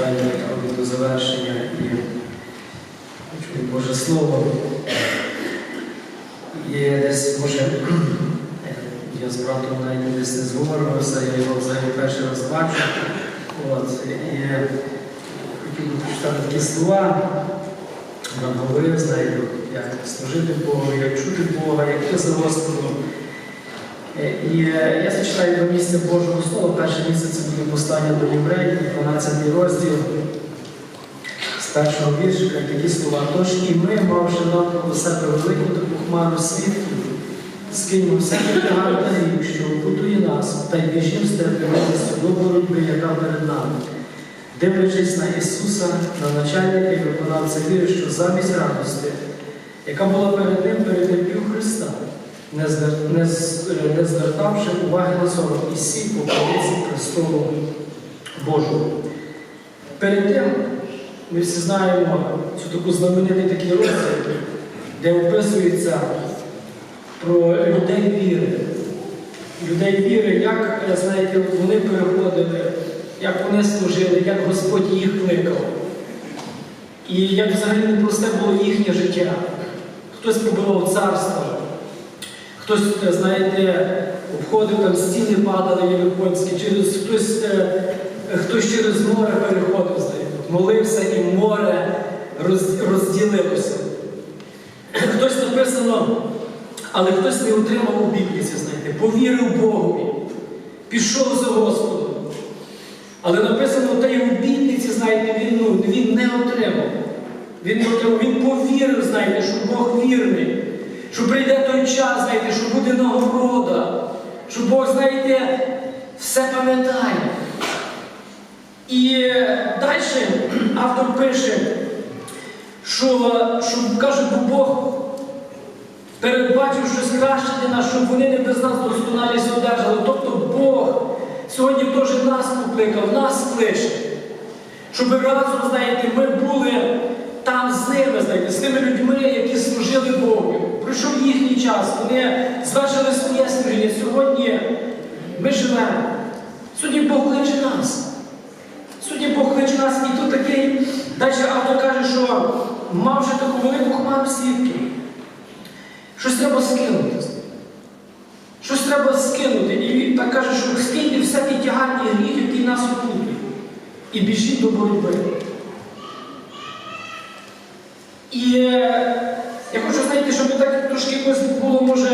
читання до завершення і чую Боже Слово. І десь, може, я з братом навіть десь не зговорювався, я його взагалі перший раз бачу. От, і хотів прочитати такі слова, нам говорив, знаєте, як служити Богу, як чути Бога, як йти за Господом. Е, І е, я зачитаю до місця Божого Слова. Перше місце це буде послання до євреїв, 12 розділ з першого віршика, такі слова. Тож і ми, мавши навколо себе велику таку хмару свідків, скиньмо всяке тягар що опутує нас, та й біжім з терпеливістю до боротьби, яка перед нами. Дивлячись на Ісуса, на начальника і виконавця віри, що замість радості, яка була перед ним, перетерпів Христа, е, не звертавши уваги на сором і сів по правиці престолу Божого. Перед тим ми всі знаємо цю таку знаменитий такий розділ, де описується про людей віри. Людей віри, як, знаєте, вони переходили, як вони служили, як Господь їх кликав. І як взагалі непросте було їхнє життя. Хтось побивав царство, хтось, е, знаєте, обходив там стіни падали єрихонські, через хтось, е, хтось через море переходив, знаєте, молився і море роз- розділилося. Хтось написано, але хтось не отримав обітниці, знаєте, повірив Богові, пішов за Господом. Але написано в тій обітниці, знаєте, він, ну, він не отримав. Він він повірив, знаєте, що Бог вірний, що прийде той час, знаєте, що буде нагорода, що Бог, знаєте, все пам'ятає. І далі автор пише, що, що каже, бо Бог передбачив щось краще для нас, щоб вони не без нас досконалість одержали. Тобто Бог сьогодні теж нас покликав, нас кличе. Щоб разом, знаєте, ми були там з ними, знаєте, з тими людьми, які служили Богу. Пройшов їхній час, вони звершили своє служіння. Сьогодні ми живемо. Сьогодні Бог кличе нас. Сьогодні Бог кличе нас, і тут такий, далі автор каже, що мавши таку велику хмару свідків, щось треба скинути. Щось треба скинути. І він так каже, що скиньте всякий тягальний гріх, який нас опутує. І біжіть до боротьби. І е, я хочу, знаєте, щоб так трошки було, може,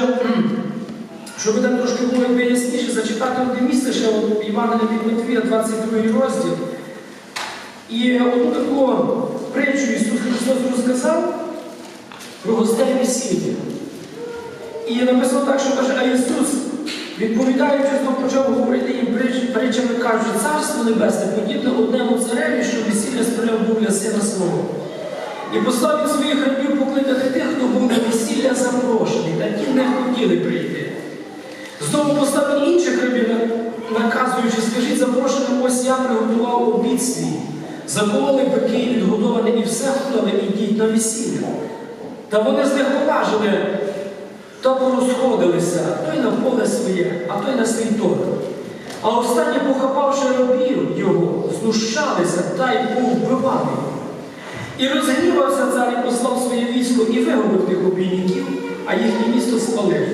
щоб так трошки було якби ясніше зачитати одне місце ще от Івангелія від Матвія, 22 розділ. І одну таку притчу Ісус Христос розказав про гостей весілля. І написано так, що каже, а Ісус, відповідаючи, знов почав говорити їм притч- притчами, кажучи, царство небесне подібне одному цареві, що весілля справляв був для сина свого. І послав від своїх рабів покликати тих, хто був на весілля запрошений, та ті не хотіли прийти. Знову поставив інших рабів, наказуючи, скажіть запрошеним, ось я приготував обід свій. Закололи бики відгодовані, і все готове, ідіть на весілля. Та вони знеховажили та порозходилися, той на поле своє, а той на свій торг. А останні, похапавши робів його, знущалися та й повбивали. І розгнівався цар і послав своє військо і вигубив тих обійників, а їхнє місто спалив.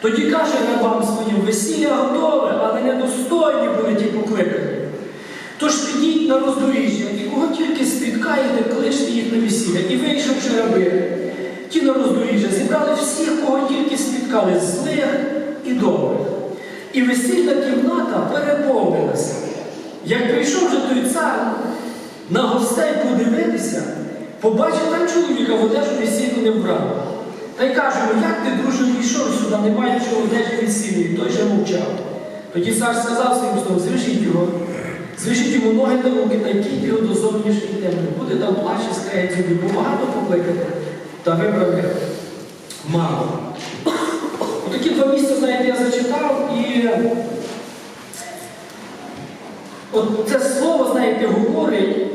Тоді каже рабам своїм, весілля готове, але недостойні були ті покликані. Тож підіть на роздоріжжя, і кого тільки спіткаєте, кличте їх на весілля. І вийшовши раби, ті на роздоріжжя, зібрали всіх, кого тільки спіткали, злих і добрих. І весільна кімната переповнилася. Як прийшов же той цар на гостей подивитися, побачив там чоловіка в одежу весільну не вбрану. Та й каже йому, як ти, друже, війшов сюди, не маючи одежі весільної, той же мовчав. Тоді цар сказав своїм словом, зв'яжіть його, зв'яжіть йому ноги та руки та кінь його до зовнішньої темни. Буде там плач і собі, бо багато покликати, та вибрали мало. Отакі два місця, знаєте, я зачитав і от це слово, знаєте, говорить,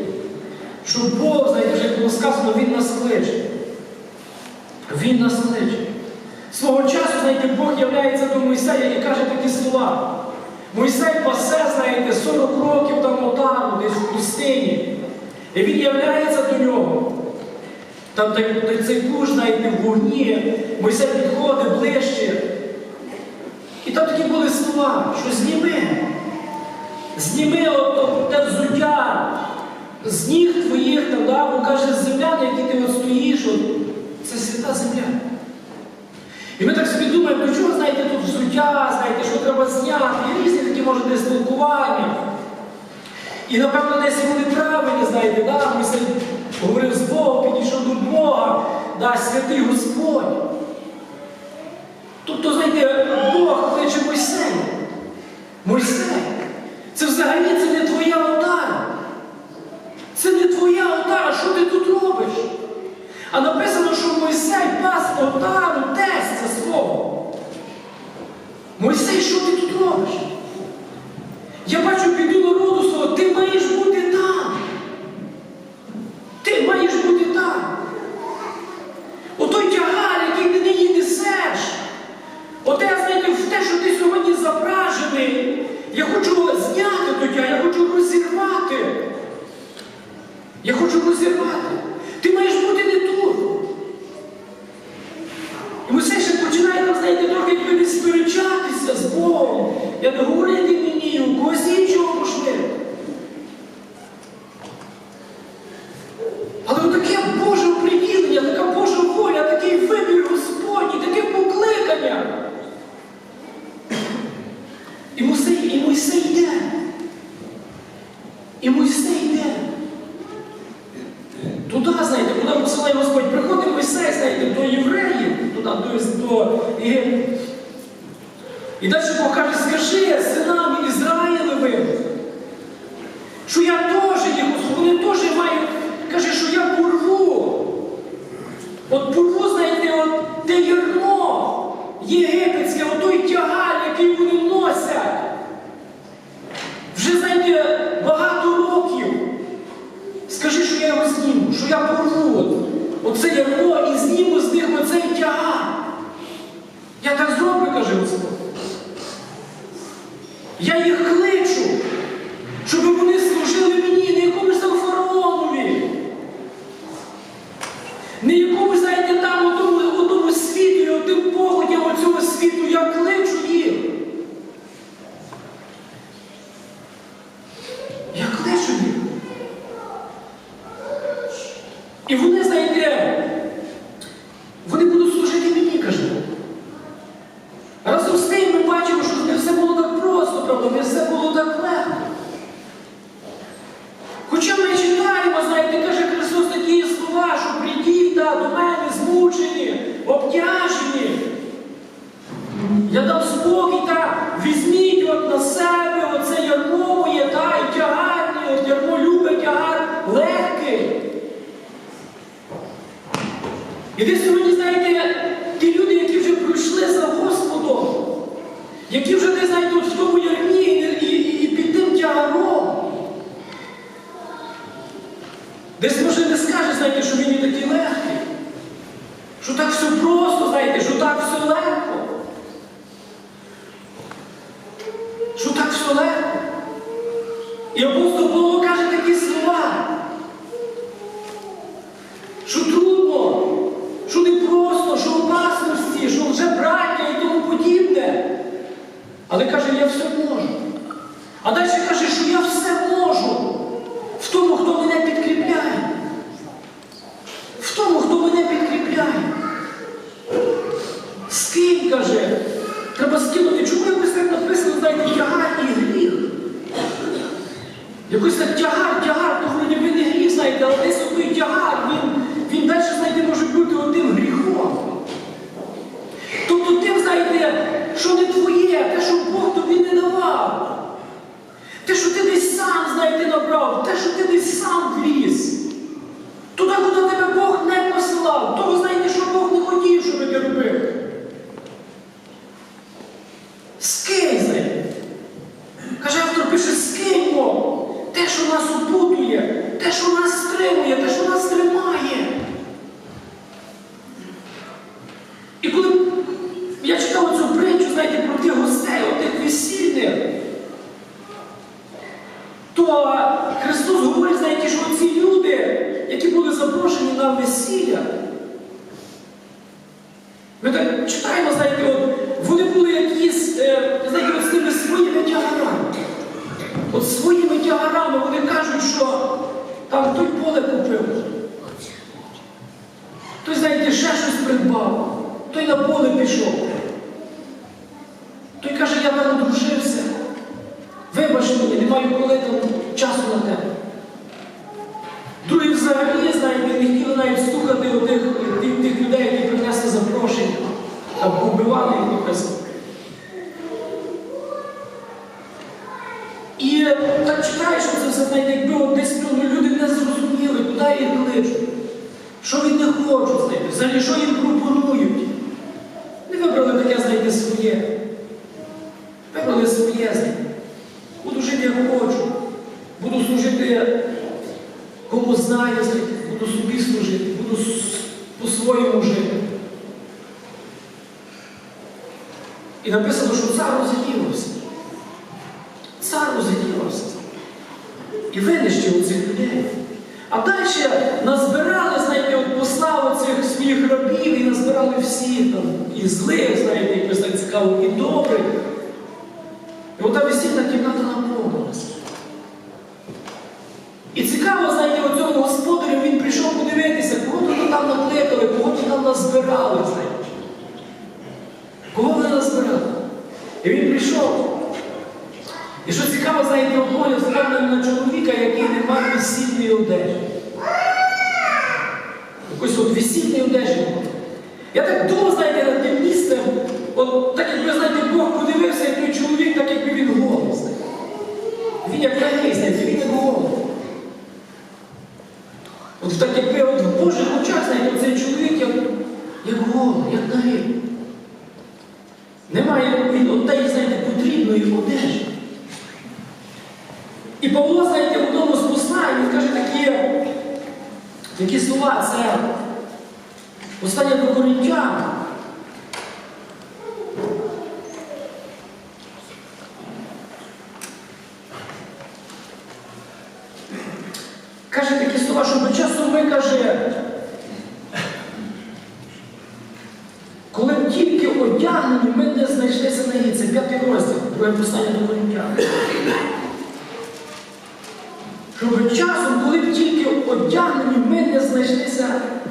що Бог, знаєте, як було сказано, Він нас кличе. Він нас кличе. Свого часу, знаєте, Бог являється до Мойсея і каже такі слова. Мойсей пасе, знаєте, 40 років там отару, десь у пустині. І він являється до нього. Там цей куш, знаєте, в вогні, Мойсей підходить ближче. І там такі були слова, що зніми, зніми от, от, те взуття, з ніг твоїх, там, да, бо каже, земля, на якій ти от стоїш, от, це свята земля. І ми так собі думаємо, про чого, знаєте, тут суття, знаєте, що треба зняти, і різні такі може десь спілкування. І, напевно, десь вони правильні, знаєте, да, Мисля говорив з Богом, підійшов до Бога, да, святий Господь. Тобто, знаєте, Бог кличе Мойсей. Мойсей. Це взагалі це 走不动 Є Вони будуть служити мені, кажу. Разом з тим ми бачимо, що не все було так просто, правда, не все було так легко. все просто, знаєте, що так все легко. Запрошені весілля, ми так читаємо, знаєте, от, вони були якісь, е, знаєте, от з тими своїми тягарами. От своїми тягарами вони кажуть, що там той поле купив. Той, знаєте, ще щось придбав, той на поле пішов. Той каже, я там одружився. Вибач мені, не маю коли там часу на тебе. Другі взагалі, знаєте, не хотіли навіть слухати отих, тих, тих людей, які принесли запрошення, там побивали їх написано. І так читаєш, що це все знаєте, якби десь ну, люди не зрозуміли, куди їх кличуть, що від них хочуть, знаєте, взагалі, що їм пропонують. Не вибрали таке, знаєте, своє. Вибрали своє, знаєте. Буду жити, як хочу. Буду служити кому знаю, буду собі служити, буду по-своєму жити. І написано, що цар розгнівався. Цар розгнівався. І винищив цих людей. А далі назбирали, знаєте, от послав цих своїх рабів і назбирали всіх там, і злих, знаєте, якось так цікаво, і добрих. І ота весільна кімната наповнилася. І цікаво, знаєте, у цьому господарю він прийшов подивитися, кого тут там накликали, кого тут там назбирали, знаєте. Кого вони назбирали? І він прийшов. І що цікаво, знаєте, обоє впевнений на чоловіка, який не мав весільної одежі. Якось от весільної одежі. Я так думав, знаєте, над тим місцем, от так якби, знаєте, Бог подивився, як той чоловік, так якби він знаєте. Він як знаєте, він як голий. От так якби от в Божих очах, знаєте, цей чоловік як, як голий, як нагий. Немає він отеї, знаєте, потрібної одежі. І Павло, знаєте, в одному з послань, він каже такі, такі слова, це послання до коринтян. Каже такі слова, що часом ми каже, коли тільки одягнені, ми не знайшлися на Це п'ятий розділ, друге послання до коринтян. Щоб часом, коли б тільки не знайшлися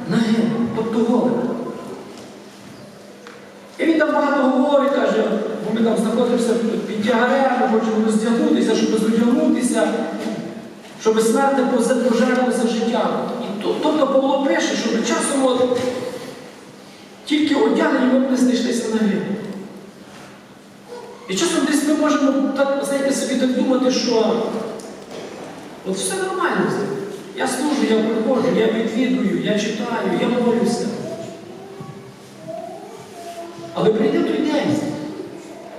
нагим, тобто голими. І він там багато говорить, каже, бо ми там знаходимося під тягарем, хочемо роздягнутися, щоб роздягнутися, щоб смерть не позе- пожерла за життя. І то- тобто Павло пише, щоб часом от, тільки одягнені ми не знайшлися нагим. І часом десь ми можемо так, знаєте, собі так думати, що От все нормально з. Я служу, я приходжу, я відвідую, я читаю, я молюся. Але прийде той день.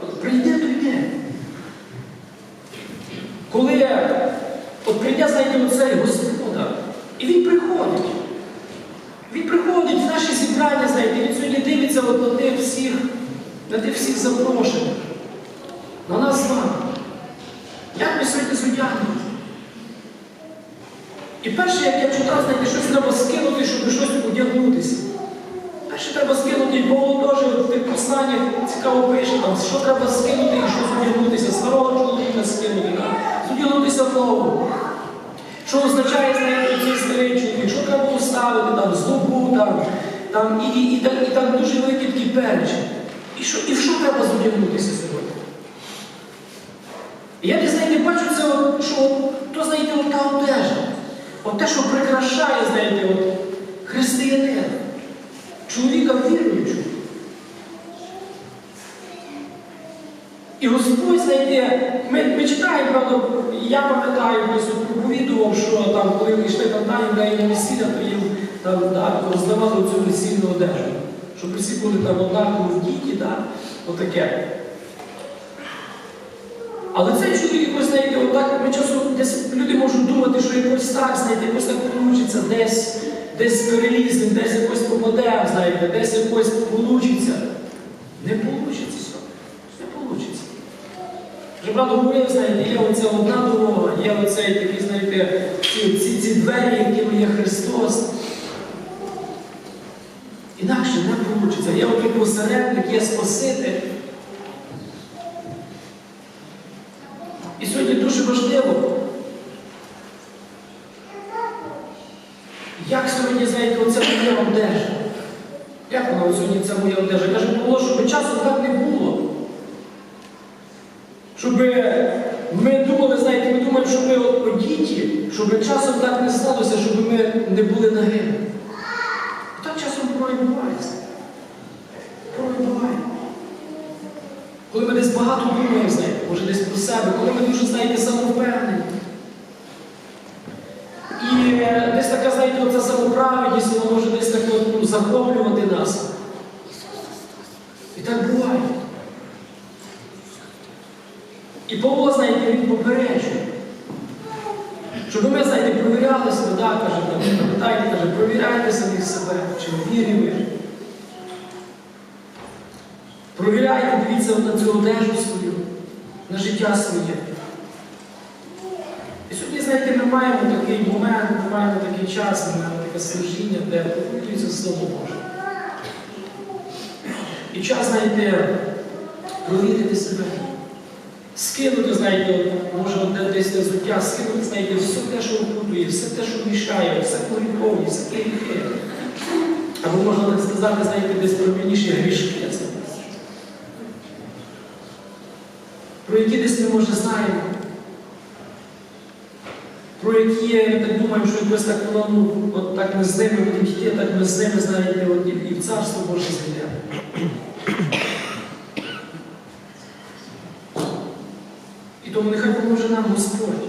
От прийде той день. Коли от прийде, знаєте, оцей Господар, і він приходить. Він приходить в наші зібрання, знаєте, він сьогодні дивиться от на тих всіх, на тих всіх запрошених, на нас з вами. Як ми сьогодні зодягнемо? І перше, як я читав, знаєте, щось треба скинути, щоб щось одягнутися. Перше треба скинути, і Павло теж в тих посланнях цікаво пише, там, що треба скинути і щось одягнутися, старого чоловіка скинути, одягнутися нового. Що означає, знаєте, цей старий чоловік, що треба поставити, там, здобу, там, там, і, і, і, так, і так дуже великі такі перечі. І що, і що треба зодягнутися сьогодні? І я не знаєте, бачу це, що то, знаєте, одежа. От те, що прикрашає, знаєте, от, християнина, чоловіка віруючого. І Господь, знаєте, ми, ми читаємо, правда, я пам'ятаю, проповідував, що там, коли ми йшли далі, де на весілля, то їм там, да, роздавали цю весільну одежу. Щоб всі були там однаково в діті, да, отаке. Але цей чоловік, якось знаєте, отак ми часом десь люди можуть думати, що якось так, знаєте, якось так получиться, десь десь перелізне, десь якось попаде, знаєте, десь якось получиться. Не получиться. Не получиться. Вже правда говорив, знаєте, є оця одна дорога, є оцей такий, знаєте, ці, ці, ці двері, якими є Христос. Інакше не вийде. Є один посередник, є Спаситель. І е, десь така, знаєте, оця самоправедність, вона може десь так ну, захоплювати нас. І так буває. І Павло, знаєте, він попереджує. Щоб ми, знаєте, провіряли себе, да, каже, там, пам'ятаєте, каже, провіряйте самих себе, чи ви. Провіряйте, дивіться на цю одежу свою, на життя своє. І сьогодні, знаєте, ми маємо такий момент, ми ми таке служіння, де проповідується Слово Боже. І час, знаєте, провірити себе. Скинути, знаєте, може десь те взуття, скинути, знаєте, все те, що опутує, все те, що мішає, все гріхові, все гріхи. Або можна так сказати, знаєте, десь промініші грішки. Про які десь ми, може, знаємо. Про які ми так думаємо, що якось так воно, ну, от так ми з ними будемо йти, так ми з ними, знаєте, от, і, в Царство Боже зайдемо. І тому нехай поможе нам Господь.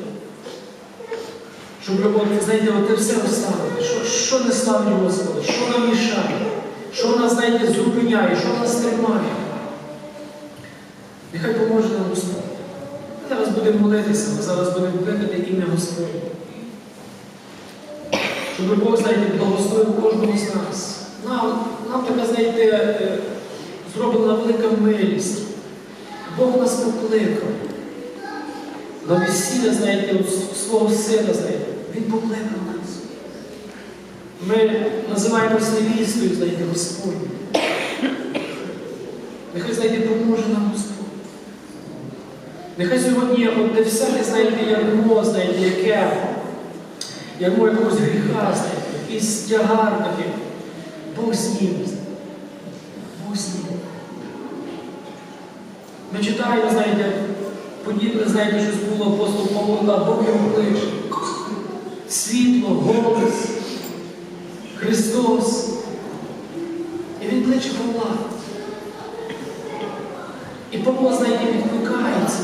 Щоб от, знаєте, от те все оставити. Що, що не ставить Господа, що нам мішає, що нас, знаєте, зупиняє, що нас тримає. Нехай поможе нам Господь. Ми зараз будемо молитися, ми зараз будемо кликати ім'я Господнє. Щоб Бог, знаєте, благословив кожного з нас. Нам, нам така, знаєте, е, зроблена велика милість. Бог нас покликав. На весілля, знаєте, свого сина, знаєте, він покликав нас. Ми називаємося невістою, знаєте, Господню. Нехай, знаєте, допоможе нам Господь. Нехай сьогодні от те все, знаєте, ярмо, знаєте, яке, ярмо якогось гріха, знаєте, якийсь тягар такий. Бог зніме. Бог зніме. Ми читаємо, знаєте, подібне, знаєте, щось було апостол Павло, да, Бог йому кличе. Світло, голос, Христос. І Він кличе Павла. І Павло, знаєте, відкликається.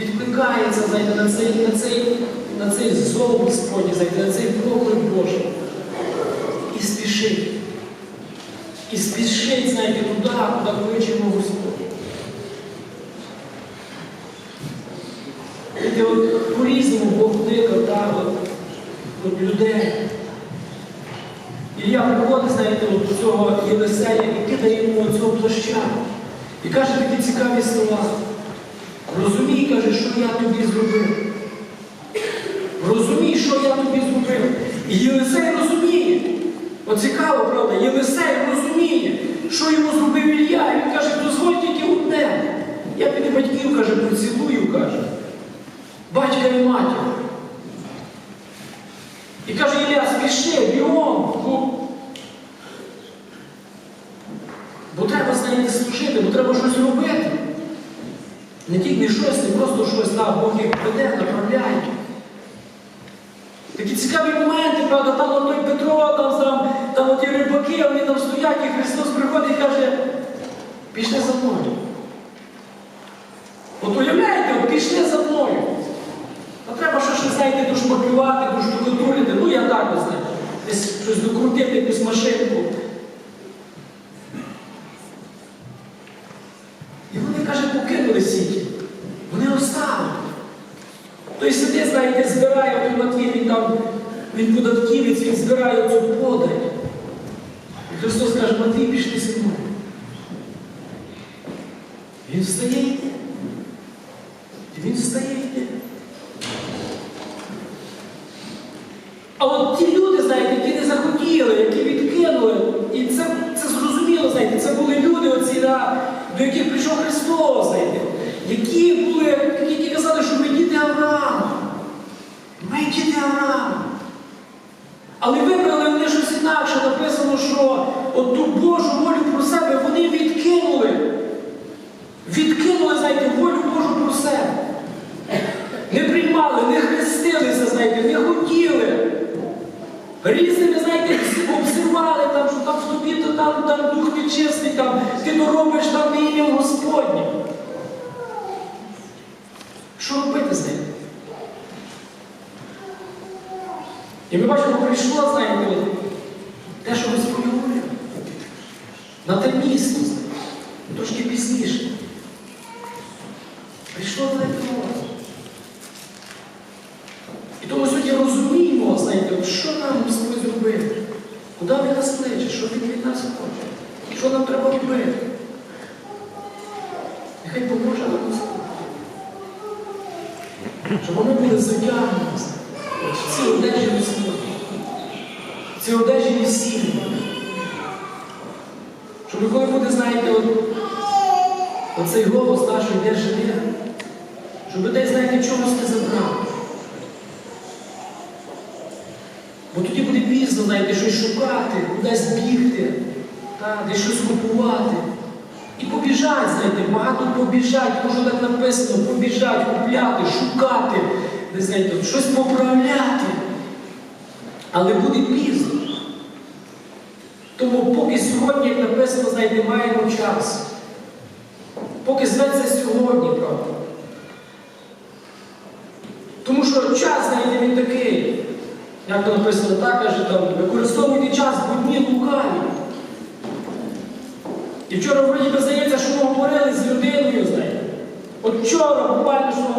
Відкликається, знаєте, на цей, на цей, на цей зов Господній, знаєте, на цей поклик Божий. І спішить. І спішить, знаєте, туди, куди кличе його Господь. По-різному Бог кликав, так, от, людей. І я приходить, знаєте, от цього Єлисея і кидає йому цього плаща. І каже такі цікаві слова. Розумій, каже, що я тобі зробив. Що зробив. І Єлисей розуміє. От цікаво, правда, Єлисей розуміє, що йому зробив Ілля. І він каже, дозволь тільки одне. Я піду батьків, каже, поцілую, каже. Батька і матір. І каже, Ілля, спіши, бігом. бо треба знаєте, служити, бо треба щось робити. Не тільки щось, не просто щось, так, Бог їх веде, направляє. Такі цікаві моменти, правда, там от той Петро, там, там, там оті рибаки, вони там стоять, і Христос приходить і каже, пішли за мною. От уявляєте, пішли за мною. А треба щось, знаєте, дошмаклювати, доштукатурити. Ну я так, не знаю, десь щось докрутити, якусь машинку. І вони, каже, покинули сіті. Вони оставили. Той сидить, знаєте, збирає той Матвій, він там, він податківець, він збирає цю подать. І Христос каже, Матвій, пішли зі мною. Він встає і йде. І він встає і йде. А от ті люди, знаєте, які не захотіли, які відкинули, і це, це зрозуміло. да, до яких прийшов Христос, знаєте, які були, які казали, що ми діти Авраама. Ми діти Авраама. Але вибрали вони щось інакше, написано, що от ту Божу волю про себе вони відкинули. Відкинули, знаєте, волю Божу про себе. Не приймали, не хрестилися, знаєте, не хотіли. Різними, знаєте, обзивали, там, що там в тобі то там, там дух нечистий, там, ти то робиш там не ім'ям Господнім. Що робити з ним? І ми бачимо, прийшло, знаєте, те, що Господь говорив. На те місто, трошки пізніше. Прийшло велике горе. І тому сьогодні розуміємо, знаєте, що нам Господь зробив, куди він нас кличе, що він від нас хоче, що нам треба робити. Нехай поможе нам Господь. Щоб ми були затягнені знаєте, в ці одежі Господні, ці одежі весільні. Щоб коли буде, знаєте, оцей голос наш йде живе, щоб десь, знаєте, чомусь не забрав. Бо тоді буде пізно, знаєте, щось шукати, кудись бігти, десь щось купувати. І побіжать, знаєте, багато побіжать, може так написано, побіжать, купляти, шукати, не знаєте, щось поправляти. Але буде пізно. Тому поки сьогодні, як написано, знаєте, маємо час. Поки зветься сьогодні, правда. Тому що час, знаєте, він такий. Як то написано так, каже, там, використовуйте час, бо дні лукаві. І вчора вроді здається, що ми говорили з людиною, знаєте. От вчора буквально що